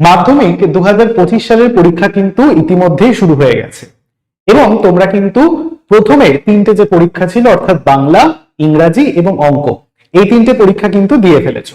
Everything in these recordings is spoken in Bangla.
মাধ্যমিক দু হাজার পঁচিশ সালের পরীক্ষা কিন্তু ইতিমধ্যেই শুরু হয়ে গেছে। এবং তোমরা কিন্তু প্রথমে তিনটে যে পরীক্ষা ছিল, অর্থাৎ বাংলা, ইংরাজি এবং অঙ্ক, এই তিনটে পরীক্ষা কিন্তু দিয়ে ফেলেছ।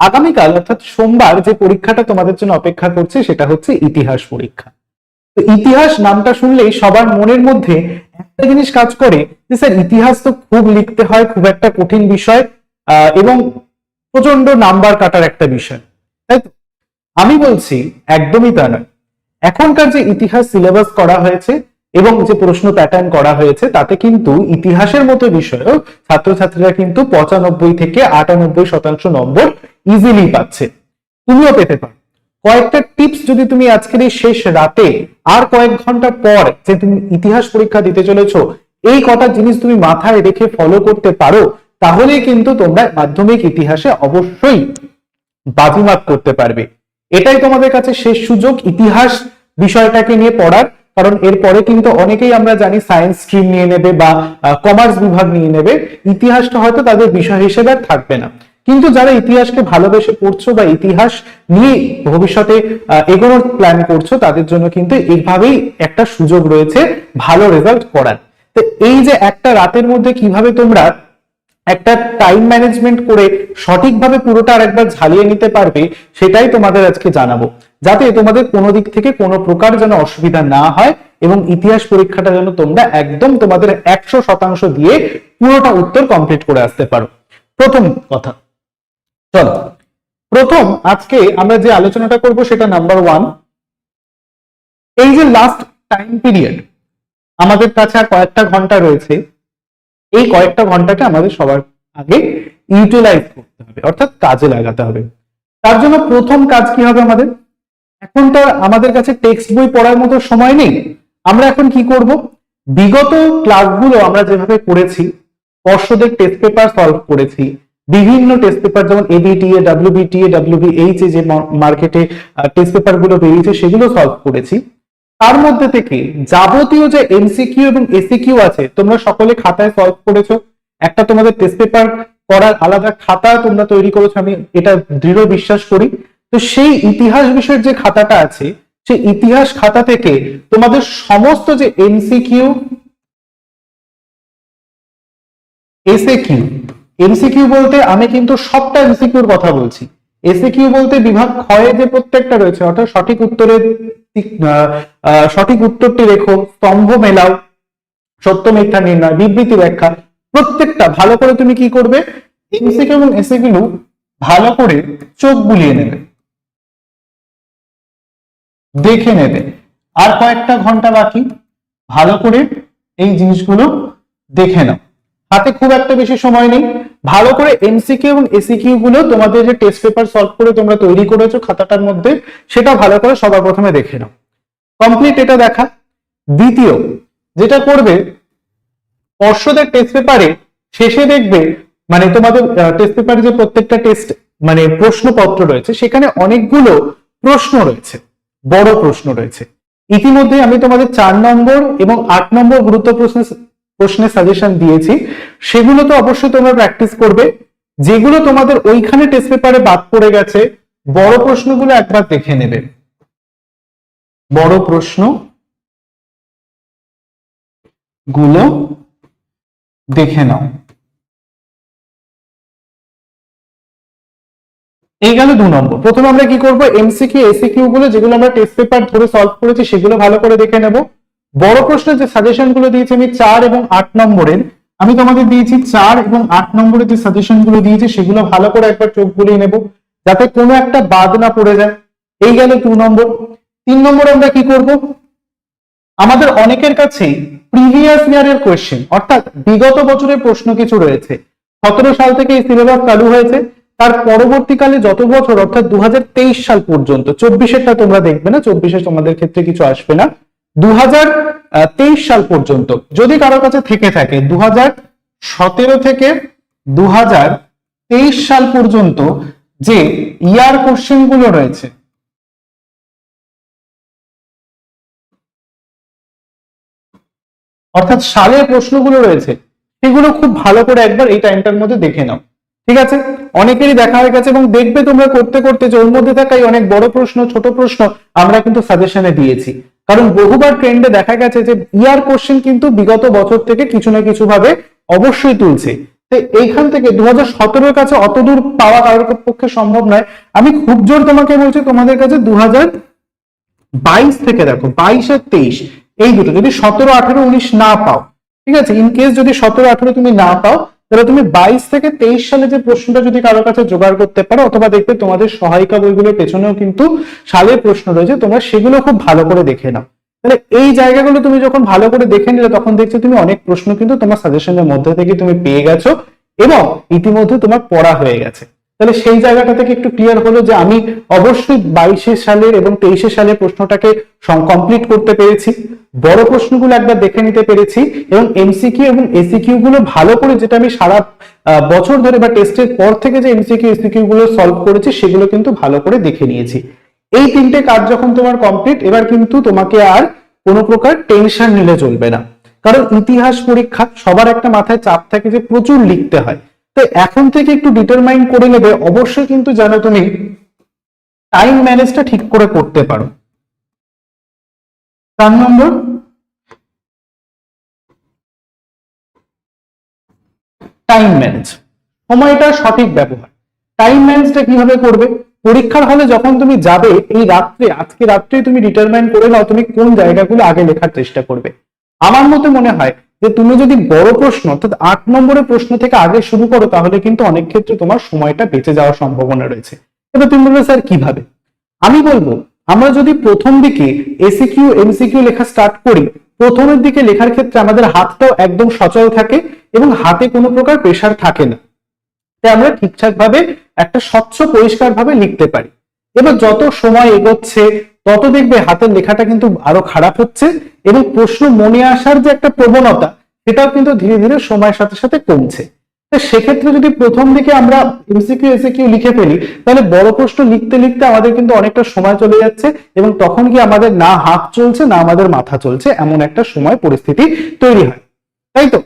আগামীকাল, অর্থাৎ সোমবার, যে পরীক্ষাটা তোমাদের জন্য অপেক্ষা করছে, সেটা হচ্ছে ইতিহাস পরীক্ষা। তো ইতিহাস নামটা শুনলেই সবার মনের মধ্যে একটা জিনিস কাজ করে যে, স্যার, ইতিহাস তো খুব লিখতে হয়, খুব একটা কঠিন বিষয় এবং প্রচণ্ড নাম্বার কাটার একটা বিষয়। আমি বলছি একদমই তা নয়। এখনকার যে ইতিহাস সিলেবাস করা হয়েছে এবং যে প্রশ্ন প্যাটার্ন করা হয়েছে, তাতে কিন্তু ইতিহাসের মতো বিষয়েও ছাত্রছাত্রীরা কিন্তু পঁচানব্বই থেকে আটানব্বই শতাংশ নম্বর ইজিলি পাচ্ছে। তুমিও পেতে পারো। কয়েকটা টিপস যদি তুমি আজকের এই শেষ রাতে আর কয়েক ঘণ্টা পর যে তুমি ইতিহাস পরীক্ষা দিতে চলেছো, এই কটা জিনিস তুমি মাথায় রেখে ফলো করতে পারো তাহলে কিন্তু তোমরা মাধ্যমিক ইতিহাসে অবশ্যই বাজিমাত করতে পারবে। এটাই তোমাদের কাছে শেষ সুযোগ ইতিহাস বিষয়টাকে নিয়ে পড়ার, কারণ এরপরে কিন্তু অনেকেই আমরা জানি সায়েন্স স্ট্রিম নিয়ে নেবে বা কমার্স বিভাগ নিয়ে নেবে। ইতিহাসটা হয়তো তাদের বিষয় হিসেবে আর থাকবে না। কিন্তু যারা ইতিহাসকে ভালোবেসে পড়ছো বা ইতিহাস নিয়ে ভবিষ্যতে এগোনোর প্ল্যান করছ, তাদের জন্য কিন্তু এইভাবেই একটা সুযোগ রয়েছে ভালো রেজাল্ট করার। তো এই যে একটা রাতের মধ্যে কীভাবে তোমরা একটা টাইম ম্যানেজমেন্ট করে সঠিকভাবে পুরোটা আরেকবার ঝালিয়ে নিতে পারবে, সেটাই তোমাদের আজকে জানাব। যাতে তোমাদের কোনো দিক থেকে কোনো প্রকার যেন অসুবিধা না হয় এবং ইতিহাস পরীক্ষাটা যেন তোমরা একদম তোমাদের একশো শতাংশ দিয়ে পুরোটা উত্তর কমপ্লিট করে আসতে পারো। প্রথম কথা, চলো। প্রথম, আজকে আমরা যে আলোচনাটা করব সেটা নাম্বার ওয়ান এই যে লাস্ট টাইম পিরিয়ড আমাদের কাছে আর কয়েকটা ঘণ্টা রয়েছে। এই কয়েকটা ঘন্টাকে আমাদের সবার আগে ইউটিলাইজ করতে হবে, অর্থাৎ কাজে লাগাতে হবে। তার জন্য প্রথম কাজ কি হবে আমাদের? এখন তো আমাদের কাছে টেক্সট বই পড়ার মতো সময় নেই। আমরা এখন কি করব? বিগত ক্লাসগুলো আমরা যেভাবে করেছি পর্ষদের টেস্ট পেপার সলভ করেছি, বিভিন্ন টেস্ট পেপার যেমন এবিটিএ ডাব্লিউবিটিএ ডাব্লিউবিএইচ যে মার্কেটে টেস্ট পেপারগুলো বেরিয়েছে সেগুলো সলভ করেছি। তার মধ্যে থেকে যাবতীয় যে এমসিকিউ এবং এসিকিউ আছে, তোমরা সকলে খাতায় সলভ করেছ। একটা তোমাদের টেস্ট পেপার করার আলাদা খাতা তোমরা তৈরি করেছ, আমি এটা দৃঢ় বিশ্বাস করি। তো সেই ইতিহাস বিষয়ের যে খাতাটা আছে, সেই ইতিহাস খাতা থেকে তোমাদের সমস্ত যে এমসিকিউ এসএ কিউ এমসিকিউ বলতে আমি কিন্তু সবটা এমসিকিউর কথা বলছি। এসএ কিউ বলতে বিভাগ ক্ষয়ে যে প্রত্যেকটা রয়েছে, অর্থাৎ সঠিক উত্তরের সঠিক উত্তরটি রেখো, স্তম্ভ মেলাও, সত্য মিথ্যা নির্ণয়, বিবৃতি ব্যাখ্যা, প্রত্যেকটা ভালো করে তুমি কি করবে? এমসিকিউ এবংগুলো ভালো করে চোখ বুলিয়ে নেবে। দেখে নেবে। আর কয়েকটা ঘণ্টা বাকি, ভালো করে এই জিনিসগুলো দেখে নাও। হাতে খুব একটা বেশি সময় নেই। ভালো করে এমসিকিউ এবং এসিকিউ গুলো তোমাদের যে টেস্ট পেপার সলভ করে তোমরা তৈরি করেছ খাতাটার মধ্যে, সেটা ভালো করে সবার প্রথমে দেখে নাও। কমপ্লিট এটা দেখা। দ্বিতীয়, যেটা করবে, পর্ষদের টেস্ট পেপারে শেষে দেখবে মানে তোমাদের টেস্ট পেপারে যে প্রত্যেকটা টেস্ট মানে প্রশ্নপত্র রয়েছে, সেখানে অনেকগুলো প্রশ্ন রয়েছে, বড় প্রশ্ন রয়েছে। ইতিমধ্যে আমি তোমাদের চার নম্বর এবং আট নম্বর গুরুত্ব প্রশ্নের প্রশ্নের সাজেশন দিয়েছি। সেগুলো তো অবশ্যই তোমরা প্র্যাকটিস করবে। যেগুলো তোমাদের ওইখানে টেস্ট পেপারে বাদ পড়ে গেছে, বড় প্রশ্নগুলো একবার দেখে নেবে। বড় প্রশ্নগুলো দেখে নাও। এই গেল দু নম্বর। প্রথমে আমরা কি করব? এমসিকিউ এসিকিউ গুলো যেগুলো আমরা টেস্ট পেপার ধরে সলভ করেছি, সেগুলো ভালো করে দেখে নেব। বড় প্রশ্নের যে সাজেশনগুলো দিয়েছি আমি চার এবং আট নম্বরের আমি তোমাদের দিয়েছি চার এবং আট নম্বরের যে সাজেশনগুলো দিয়েছি, সেগুলো ভালো করে একবার চোখ বুলিয়ে নেব, যাতে কোনো একটা বাদ না পড়ে যায়। এই গেল দু নম্বর। তিন নম্বর আমরা কি করব? আমাদের অনেকের কাছে প্রিভিয়াস ইয়ারের কোয়েশ্চেন অর্থাৎ বিগত বছরের প্রশ্ন কিছু রয়েছে। সতেরো সাল থেকে এই সিলেবাস চালু হয়েছে। তার পরবর্তীকালে যত বছর, অর্থাৎ দু হাজার তেইশ সাল পর্যন্ত, চব্বিশেরটা তোমরা দেখবে না, চব্বিশে তোমাদের ক্ষেত্রে কিছু আসবে না। দু হাজার সাল পর্যন্ত। যদি কারোর কাছে থেকে থাকে দু সতেরো থেকে দুহাজার তেইশ সাল পর্যন্ত যে ইয়ার কোশ্চেনগুলো রয়েছে, অর্থাৎ সালের প্রশ্নগুলো রয়েছে সেগুলো খুব ভালো করে একবার এই টাইমটার মধ্যে দেখে নাও। ঠিক আছে? অনেকেরই দেখা হয়ে গেছে এবং দেখবে তোমরা করতে করতে যে ওর মধ্যে থাকাই অনেক বড় প্রশ্ন, ছোট প্রশ্ন, আমরা কিন্তু সাজেশনে দিয়েছি। কারণ বহুবার ট্রেন্ডে দেখা গেছে যে ইয়ার কোশ্চেন কিন্তু বিগত বছর থেকে কিছু না কিছু ভাবে অবশ্যই তুলছে। তো এইখান থেকে দু হাজার কাছে অত দূর পাওয়া কারোর পক্ষে সম্ভব নয়। আমি খুব জোর তোমাকে বলছি, তোমাদের কাছে দু হাজার বাইশ থেকে দেখো, বাইশ আর তেইশ, এই দুটো। যদি সতেরো আঠেরো উনিশ না পাও, ঠিক আছে? ইন কেস যদি সতেরো আঠেরো তুমি না পাও তাহলে তুমি বাইশ থেকে তেইশ সালে যে প্রশ্নটা যদি কারও কাছে জোগাড় করতে পারো, অথবা দেখবে তোমাদের সহায়িকা বইগুলোর পেছনেও কিন্তু সালের প্রশ্ন রয়েছে, তোমরা সেগুলো খুব ভালো করে দেখে নাও। তাহলে এই জায়গাগুলো তুমি যখন ভালো করে দেখে নিলে, তখন দেখছ তুমি অনেক প্রশ্ন কিন্তু তোমার সাজেশনের মধ্যে থেকে তুমি পেয়ে গেছো এবং ইতিমধ্যে তোমার পড়া হয়ে গেছে। তাহলে সেই জায়গাটা থেকে একটু ক্লিয়ার হলো যে আমি অবশ্যই বাইশে সালের এবং তেইশে সালের প্রশ্নটাকে কমপ্লিট করতে পেরেছি। বড় প্রশ্নগুলো একবার দেখে নিতে পেরেছি এবং এমসিকিউ এবং এসিকিউ গুলো ভালো করে যেটা আমি সারা বছর ধরে বা টেস্টের পর থেকে যে এমসিকিউ এসিকিউ গুলো সলভ করেছি, সেগুলো কিন্তু ভালো করে দেখে নিয়েছি। এই তিনটে কাজ যখন তোমার কমপ্লিট এবার কিন্তু তোমাকে আর কোনো প্রকার টেনশন নিলে চলবে না। কারণ ইতিহাস পরীক্ষা সবার একটা মাথায় চাপ থাকে যে প্রচুর লিখতে হয়। তো এখন থেকে একটু ডিটারমাইন করে নেবে, অবশ্যই কিন্তু জানো তুমি টাইম ম্যানেজটা ঠিক করে করতে পারো। চার নম্বর টাইম ম্যানেজ সময়টা সঠিক ব্যবহার। টাইম ম্যানেজটা কীভাবে করবে? পরীক্ষার হলে যখন তুমি যাবে, এই রাত্রে, আজকে রাত্রে তুমি ডিটারমাইন করে নাও তুমি কোন জায়গাগুলো আগে লেখার চেষ্টা করবে। আমার মতে মনে হয় যে তুমি যদি বড় প্রশ্ন, অর্থাৎ আট নম্বরের প্রশ্ন থেকে আগে শুরু করো, তাহলে কিন্তু অনেক ক্ষেত্রে তোমার সময়টা বেঁচে যাওয়ার সম্ভাবনা রয়েছে। এবার তুমি বলবে, স্যার, কীভাবে? আমি বলব, আমরা যদি প্রথম দিকে এসিকিউ এমসিকিউ লেখা স্টার্ট করি, প্রথমের দিকে লেখার ক্ষেত্রে আমাদের হাতটাও একদম সচল থাকে এবং হাতে কোনো প্রকার প্রেশার থাকে না। তাই আমরা ঠিকঠাক ভাবে একটা স্বচ্ছ পরিষ্কার ভাবে লিখতে পারি। এবার যত সময় এগোচ্ছে তত দেখবে হাতের লেখাটা কিন্তু আরও খারাপ হচ্ছে এবং প্রশ্ন মনে আসার যে একটা প্রবণতা, সেটাও কিন্তু ধীরে ধীরে সময়ের সাথে সাথে কমছে। সেক্ষেত্রে যদি প্রথম দিকে আমরা এমসিকিউ এসিকিউ লিখে ফেলি, তাহলে বড় প্রশ্ন লিখতে লিখতে আমাদের কিন্তু অনেকটা সময় চলে যাচ্ছে এবং তখন কি আমাদের না হাত চলছে, না আমাদের মাথা চলছে, এমন একটা সময় পরিস্থিতি তৈরি হয়। তাই তো?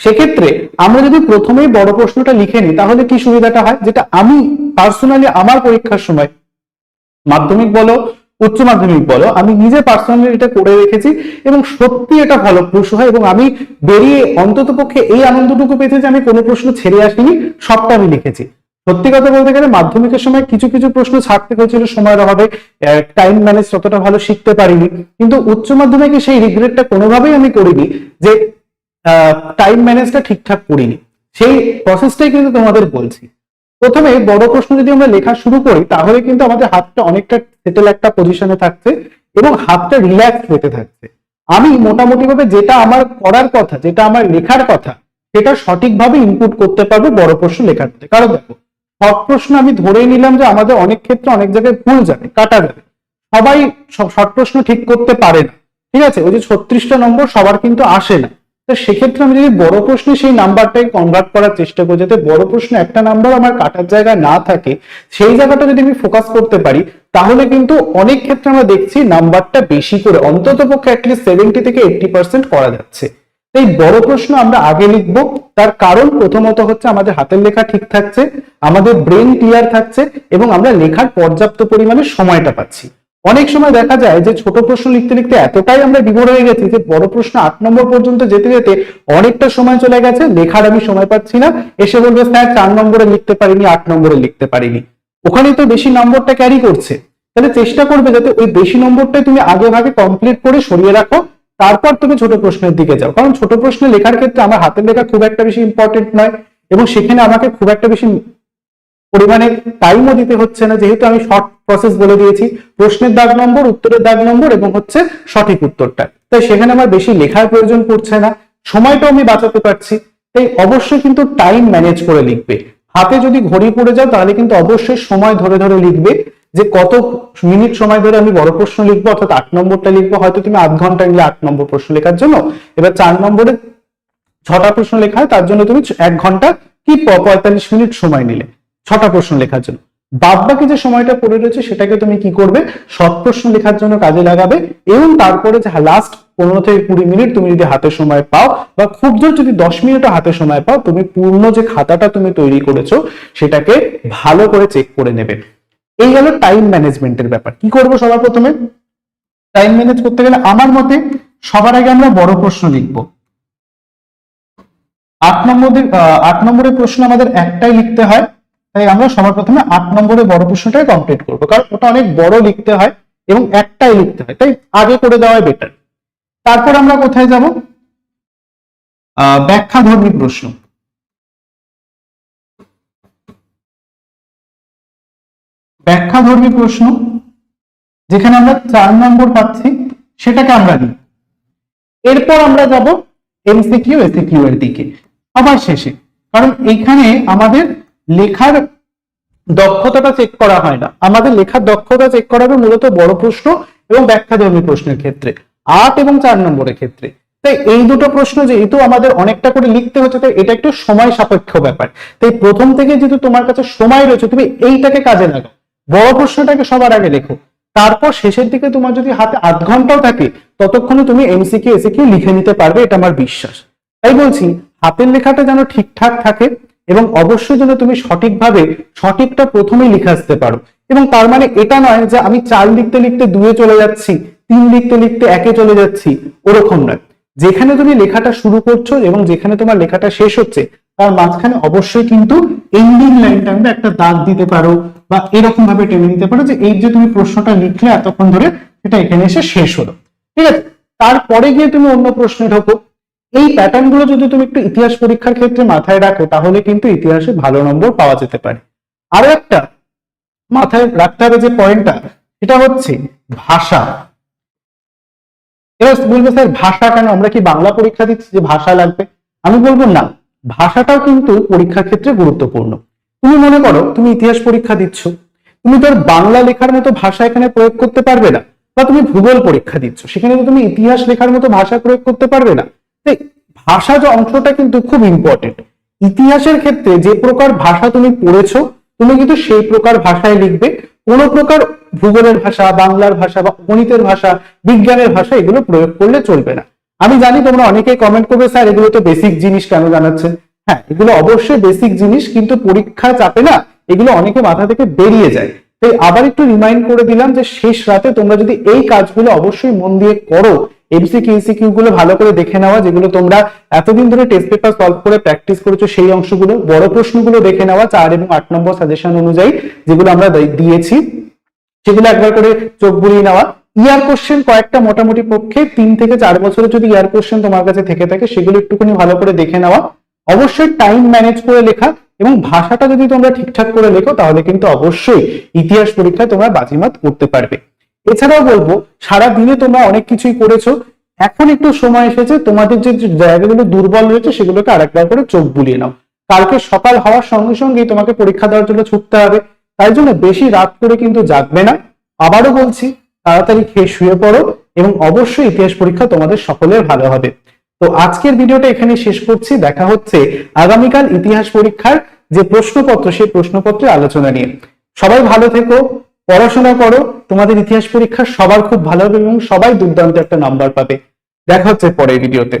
সেক্ষেত্রে আমরা যদি প্রথমেই বড় প্রশ্নটা লিখে নিই, তাহলে কি সুবিধাটা হয়? যেটা আমি পার্সোনালি আমার পরীক্ষার সময়, মাধ্যমিক বলো উচ্চ মাধ্যমিক বলো, আমি নিজে পার্সোনালি এটা করে রেখেছি এবং সত্যি এটা ফলপ্রসূ হয় এবং আমি বেরিয়ে অন্তত পক্ষে এই আনন্দটুকু পেয়েছি যে আমি কোনো প্রশ্ন ছেড়ে আসিনি, সবটা আমি লিখেছি। সত্যি কথা বলতে গেলে মাধ্যমিকের সময় কিছু কিছু প্রশ্ন ছাড়তে হয়েছিল, সময়ের অভাবে টাইম ম্যানেজ ততটা ভালো শিখতে পারিনি। কিন্তু উচ্চ মাধ্যমিকে সেই রিগ্রেটটা কোনোভাবেই আমি করিনি যে টাইম ম্যানেজটা ঠিকঠাক করিনি। সেই প্রসেসটাই কিন্তু তোমাদের বলছি। প্রথমে বড় প্রশ্ন যদি আমরা লেখা শুরু করি, তাহলে কিন্তু আমাদের হাতটা অনেকটা সেটেল একটা পজিশনে থাকছে এবং হাতটা রিল্যাক্স হতে থাকছে। আমি মোটামুটি ভাবে যেটা আমার করার কথা, যেটা আমার লেখার কথা, সেটা সঠিকভাবে ইনপুট করতে পারব বড় প্রশ্ন লেখাতে কারণ দেখো, সব প্রশ্ন আমি ধরেই নিলাম যে আমাদের অনেক ক্ষেত্রে অনেক জায়গায় ভুল যাবে, কাটা যাবে। সবাই শর্ট প্রশ্ন ঠিক করতে পারে না। ঠিক আছে? ওই যে ছত্রিশটা নম্বর সবার কিন্তু আসে না। তো সেক্ষেত্রে আমি যদি বড় প্রশ্নে সেই নাম্বারটাই কনভার্ট করার চেষ্টা করি, যাতে বড় প্রশ্ন একটা নাম্বার আমার কাটার জায়গায় না থাকে, সেই জায়গাটা যদি আমি ফোকাস করতে পারি, তাহলে কিন্তু অনেক ক্ষেত্রে আমরা দেখছি নাম্বারটা বেশি করে অন্তত পক্ষে অ্যাটলিস্ট সেভেন্টি থেকে এইটটি পার্সেন্ট করা যাচ্ছে। এই বড় প্রশ্ন আমরা আগে লিখব, তার কারণ প্রথমত হচ্ছে আমাদের হাতের লেখা ঠিক থাকছে, আমাদের ব্রেন ক্লিয়ার থাকছে, এবং আমরা লেখার পর্যাপ্ত পরিমাণে সময়টা পাচ্ছি। অনেক সময় দেখা যায় যে ছোট প্রশ্ন লিখতে লিখতে এতটাই আমরা বিভোর হয়ে গেছি যে বড় প্রশ্ন আট নম্বর পর্যন্ত যেতে যেতে অনেকটা সময় চলে গেছে, লেখার আমি সময় পাচ্ছি না। এসে বলবে, স্যার, চার নম্বরে লিখতে পারিনি, আট নম্বরে লিখতে পারিনি। ওখানেই তো বেশি নম্বরটা ক্যারি করছে। তাহলে চেষ্টা করবে যাতে ওই বেশি নম্বরটাই তুমি আগে ভাগে কমপ্লিট করে সরিয়ে রাখো, তারপর তুমি ছোট প্রশ্নের দিকে যাও। কারণ ছোট প্রশ্ন লেখার ক্ষেত্রে আমার হাতের লেখা খুব একটা বেশি ইম্পর্টেন্ট নয় এবং সেখানে আমাকে খুব একটা বেশি পরিমাণে টাইমও দিতে হচ্ছে না। যেহেতু আমি শর্ট প্রসেস বলে দিয়েছি, প্রশ্নের দাগ নম্বর, উত্তরের দাগ নম্বর এবং হচ্ছে সঠিক উত্তরটা। তাই সেখানে আমার বেশি লেখার প্রয়োজন পড়ছে না। সময়টাও আমি বাঁচাতে পারছি। তাই অবশ্যই কিন্তু টাইম ম্যানেজ করে লিখবে। হাতে যদি ঘড়ি পড়ে যাও তাহলে কিন্তু অবশ্যই সময় ধরে ধরে লিখবে। যে কত মিনিট সময় ধরে আমি বড় প্রশ্ন লিখব, অর্থাৎ আট নম্বরটা লিখব, হয়তো তুমি আধ ঘণ্টা নিলে আট নম্বর প্রশ্ন লেখার জন্য। এবার চার নম্বরে ছটা প্রশ্ন লেখা হয়, তার জন্য তুমি এক ঘণ্টা কি পঁয়তাল্লিশ মিনিট সময় নিলে। ছটা প্রশ্ন লেখার জন্য। বাদ বাকি যে সময়টা পড়ে রয়েছে, সেটাকে তুমি কি করবে? শর্ট প্রশ্ন লেখার জন্য কাজে লাগাবে এবং তারপরে যে লাস্ট পনেরো থেকে কুড়ি মিনিট তুমি যদি হাতে সময় পাও বা খুব জোর যদি দশ মিনিটও হাতে সময় পাও, তুমি পূর্ণ যে খাতাটা তুমি তৈরি করেছ, সেটাকে ভালো করে চেক করে নেবে। এই গেল টাইম ম্যানেজমেন্টের ব্যাপার। কি করব সবার প্রথমে? টাইম ম্যানেজ করতে গেলে আমার মতে সবার আগে আমরা বড় প্রশ্ন লিখব। আট নম্বরের আট নম্বরের প্রশ্ন আমাদের একটাই লিখতে হয় তাই আমরা সবার প্রথমে আট নম্বরের বড় প্রশ্নটাই কমপ্লিট করব, কারণ ওটা অনেক বড় লিখতে হয় এবং একটাই লিখতে হয়, তাই আগে করে দেওয়াই বেটার তারপর আমরা কোথায় যাব? ব্যাখ্যাধর্মী প্রশ্ন। ব্যাখ্যাধর্মী প্রশ্ন, যেখানে আমরা চার নম্বর পাচ্ছি, সেটাকে আমরা নিই। এরপর আমরা যাব এমসিকিউ এসিকিউ এর দিকে আবার শেষে। কারণ এইখানে আমাদের লেখার দক্ষতাটা চেক করা হয় না। আমাদের লেখার দক্ষতা চেক করা হবে মূলত বড় প্রশ্ন এবং ব্যাখ্যাধর্মী প্রশ্নের ক্ষেত্রে, আট এবং চার নম্বরের ক্ষেত্রে। তাই এই দুটো প্রশ্ন যেহেতু আমাদের অনেকটা করে লিখতে হচ্ছে, তাই এটা একটু সময় সাপেক্ষ ব্যাপার। তাই প্রথম থেকে যেহেতু তোমার কাছে সময় রয়েছে, তুমি এইটাকে কাজে লাগাও। বড় প্রশ্নটাকে সবার আগে লেখো। তারপর শেষের দিকে তোমার যদি হাতে আধ ঘন্টাও থাকে, ততক্ষণে তুমি এমসিকিউ এসিকিউ লিখে নিতে পারবে, এটা আমার বিশ্বাস। তাই বলছি, হাতের লেখাটা যেন ঠিকঠাক থাকে এবং অবশ্যই যেন তুমি সঠিকভাবে, সঠিকটা প্রথমেই লিখে আসতে পারো। এবং তার মানে এটা নয় যে আমি চার লিখতে লিখতে দুয়ে চলে যাচ্ছি, তিন লিখতে লিখতে একে চলে যাচ্ছি, ওরকম নয়। যেখানে তুমি লেখাটা শুরু করছ এবং যেখানে তোমার লেখাটা শেষ হচ্ছে, তার মাঝখানে অবশ্যই কিন্তু এন্ডিং লাইনটা আমরা একটা দাগ দিতে পারো বা এরকম ভাবে টেনে নিতে পারো যে এই যে তুমি প্রশ্নটা লিখলে এতক্ষণ ধরে সেটা এখানে এসে শেষ হলো। ঠিক আছে? তারপরে গিয়ে তুমি অন্য প্রশ্নে ঢোকো। এই প্যাটার্নগুলো যদি তুমি একটু ইতিহাস পরীক্ষার ক্ষেত্রে মাথায় রাখো, তাহলে কিন্তু ইতিহাসে ভালো নম্বর পাওয়া যেতে পারে। আরও একটা মাথায় রাখতে হবে যে পয়েন্টটা সেটা হচ্ছে ভাষা। এবার বলবে স্যার ভাষা কেন? আমরা কি বাংলা পরীক্ষা দিচ্ছি যে ভাষা লাগবে? আমি বলব না। ভাষাটাও কিন্তু পরীক্ষার ক্ষেত্রে গুরুত্বপূর্ণ। তুমি মনে করো, তুমি ইতিহাস পরীক্ষা দিচ্ছ। তুমি তোর বাংলা লেখার মতো ভাষা এখানে প্রয়োগ করতে পারবে না, বা তুমি ভূগোল পরীক্ষা দিচ্ছ। সেখানে তো তুমি ইতিহাস লেখার মতো ভাষা প্রয়োগ করতে পারবে না। ভাষা যে অংশটা কিন্তু খুব ইম্পর্টেন্ট ইতিহাসের ক্ষেত্রে যে প্রকার ভাষা তুমি পড়েছো, তুমি কিন্তু সেই প্রকার ভাষায় লিখবে। কোন প্রকার ভূগোলের ভাষা, বাংলার ভাষা বা গণিতের ভাষা, বিজ্ঞানের ভাষা এগুলো প্রয়োগ করলে চলবে না। আমি জানি তোমরা অনেকেই কমেন্ট করবে, স্যার, এগুলো তো বেসিক জিনিস কেন জানাচ্ছেন? হ্যাঁ এগুলো অবশ্যই বেসিক জিনিস, কিন্তু পরীক্ষা চাপে না এগুলো অনেকে মাথা থেকে বেরিয়ে যায়। তাই আবার একটু রিমাইন্ড করে দিলাম যে শেষ রাতে তোমরা যদি এই কাজগুলো অবশ্যই মন দিয়ে করো এমসিকিউ ইসিকিউ গুলো ভালো করে দেখে নেওয়া, যেগুলো তোমরা এতদিন ধরে টেস্ট পেপার সলভ করে প্র্যাকটিস করেছ, সেই অংশগুলো, বড় প্রশ্নগুলো দেখে নেওয়া, চার এবং আট নম্বর সাজেশন অনুযায়ী যেগুলো আমরা দিয়েছি, সেগুলো একবার করে চোখ বুলিয়ে নেওয়া। ইয়ার কোশ্চেন কয়েকটা মোটামুটি পক্ষে তিন থেকে চার বছরের যদি ইয়ার কোশ্চেন তোমার কাছে থেকে থাকে, সেগুলো একটুখানি ভালো করে দেখে নেওয়া। অবশ্যই টাইম ম্যানেজ করে লেখা এবং ভাষাটা যদি তোমরা ঠিকঠাক করে লেখো, তাহলে কিন্তু অবশ্যই ইতিহাস পরীক্ষায় তোমরা বাজিমাত করতে পারবে। এছাড়াও বলব সারা দিনে তোমরা অনেক কিছুই করেছ। এখন একটু সময় এসেছে, তোমাদের যে জায়গাগুলো দুর্বল রয়েছে, সেগুলোকে আরেকবার করে চোখ বুলিয়ে নাও। কালকে সকাল হওয়ার সঙ্গে সঙ্গেই তোমাকে পরীক্ষা দেওয়ার জন্য ছুটতে হবে। তাই জন্য বেশি রাত করে কিন্তু জাগবে না। আবারও বলছি, তাড়াতাড়ি খেয়ে শুয়ে পড়ো এবং অবশ্যই ইতিহাস পরীক্ষা তোমাদের সকলের ভালো হবে। তো আজকের ভিডিওটা এখানে শেষ করছি। দেখা হচ্ছে আগামীকাল ইতিহাস পরীক্ষার যে প্রশ্নপত্র, সেই প্রশ্নপত্রের আলোচনা নিয়ে। সবাই ভালো থেকো। পড়াশোনা করো, তোমাদের ইতিহাস পরীক্ষা সবার খুব ভালো হবে এবং সবাই দুর্দান্ত একটা নাম্বার পাবে। দেখা হচ্ছে পরের ভিডিওতে